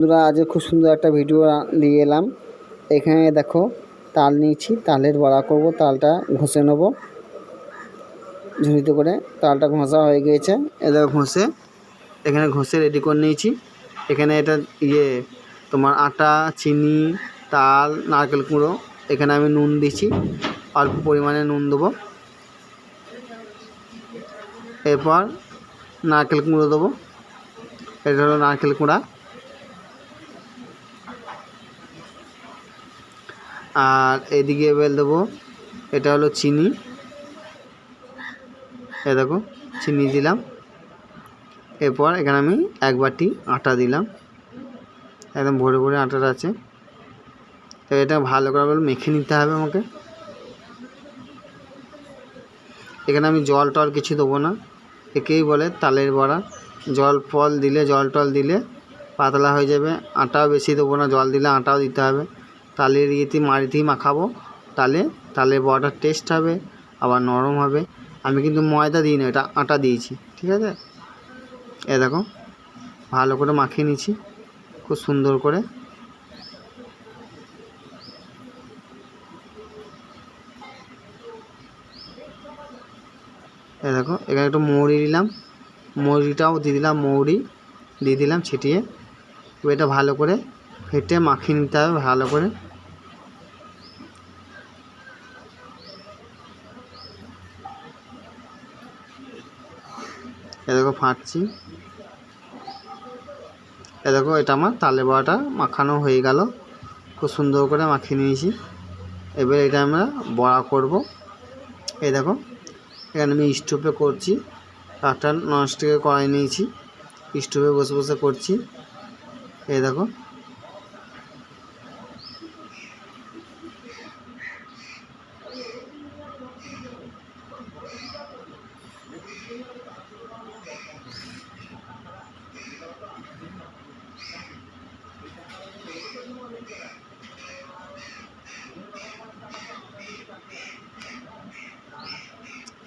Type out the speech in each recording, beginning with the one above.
বন্ধুরা আজ খুব সুন্দর একটা ভিডিও দিয়ে এলাম। এখানে দেখো, তাল নিয়েছি, তালের বড়া করব, তালটা ঘষে নেব। ঝুড়িতে করে তালটা ঘষা হয়ে গিয়েছে। এদের ঘষে। এখানে ঘষে রেডি করে নিয়েছি। এখানে এটা ইয়ে তোমার আটা, চিনি, তাল, নারকেল কুঁড়ো এখানে আমি নুন দিচ্ছি অল্প পরিমাণে নুন দেবো। এরপর নারকেল কুঁড়ো দেবো। এটা হলো নারকেল কুঁড়া আর এদিকে এবার দেবো। এটা হলো চিনি। এ দেখো, চিনি দিলাম। এরপর এখানে আমি এক বাটি আটা দিলাম। একদম ভরে ভরে আটাটা আছে। তো এটা ভালো করে মেখে নিতে হবে আমাকে। এখানে আমি জল টল কিছু দেবো না। একেই বলে তালের বড়া। জল ফল দিলে, জল টল দিলে পাতলা হয়ে যাবে। আটাও বেশি দেবো না, জল দিলে আটাও দিতে হবে। তালের ইয়েতে মাড়িতেই মাখাবো। তালে তালের বড়াটার টেস্ট হবে, আবার নরম হবে। আমি কিন্তু ময়দা দিই না এটা আটা দিয়েছি, ঠিক আছে? এ দেখো, ভালো করে মাখিয়ে নিচ্ছি খুব সুন্দর করে। এ দেখো, এখানে একটু মৌরি দিলাম। মৌরিটাও দিয়ে দিলাম, মৌরি দিয়ে দিলাম ছিটিয়ে। এটা ভালো করে ফেটে মাখিয়ে নিতে হবে, ভালো করে। এ দেখো ফাটছি। এ দেখো, এটা আমার তালে বড়াটা মাখানো হয়ে গেল। খুব সুন্দর করে মাখিয়ে নিয়েছি। এবার এটা আমরা বড়া করব। এ দেখো, এখানে আমি স্টোভে করছি। আটটা নন স্টিকে কড়াই নিয়েছি। স্টোভে বসে বসে করছি। এই দেখো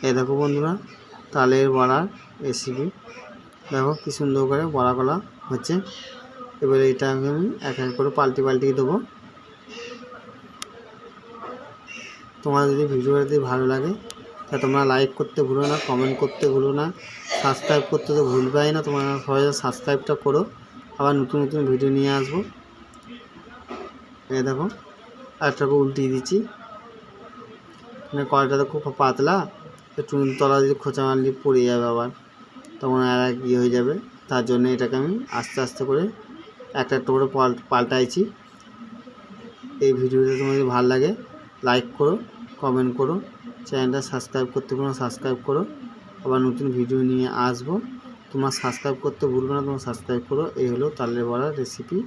এই দেখো বন্ধুরা, তালের বড়ার রেসিপি দেখো কি সুন্দর করে বড়া করা হচ্ছে। এবারে এটা আমি এক এক করে পাল্টি পাল্টি দেবো। তোমার যদি ভিডিওটা যদি ভালো লাগে, তা তোমরা লাইক করতে ভুলো না কমেন্ট করতে ভুলো না সাবস্ক্রাইব করতে তো ভুলবাই না। তোমরা সবাই সাবস্ক্রাইবটা করো। আবার নতুন নতুন ভিডিও নিয়ে আসব। এই দেখো, আরেকটাকে উল্টিয়ে দিচ্ছি। মানে কড়াইটা খুব পাতলা একটু তলা যদি খোঁচা মারলে পড়ে যাবে আবার। তখন আর এক ইয়ে হয়ে যাবে। তার জন্য এটাকে আমি আস্তে আস্তে করে একটা একটা করে পাল পাল্টাইছি। এই ভিডিওটা তোমার যদি ভালো লাগে লাইক করো কমেন্ট করো, চ্যানেলটা সাবস্ক্রাইব করতে কোনো সাবস্ক্রাইব করো। আবার নতুন ভিডিও নিয়ে আসব। তোমার সাবস্ক্রাইব করতে ভুলবে না, তোমার সাবস্ক্রাইব করো। এই হলো তালের বড়ার রেসিপি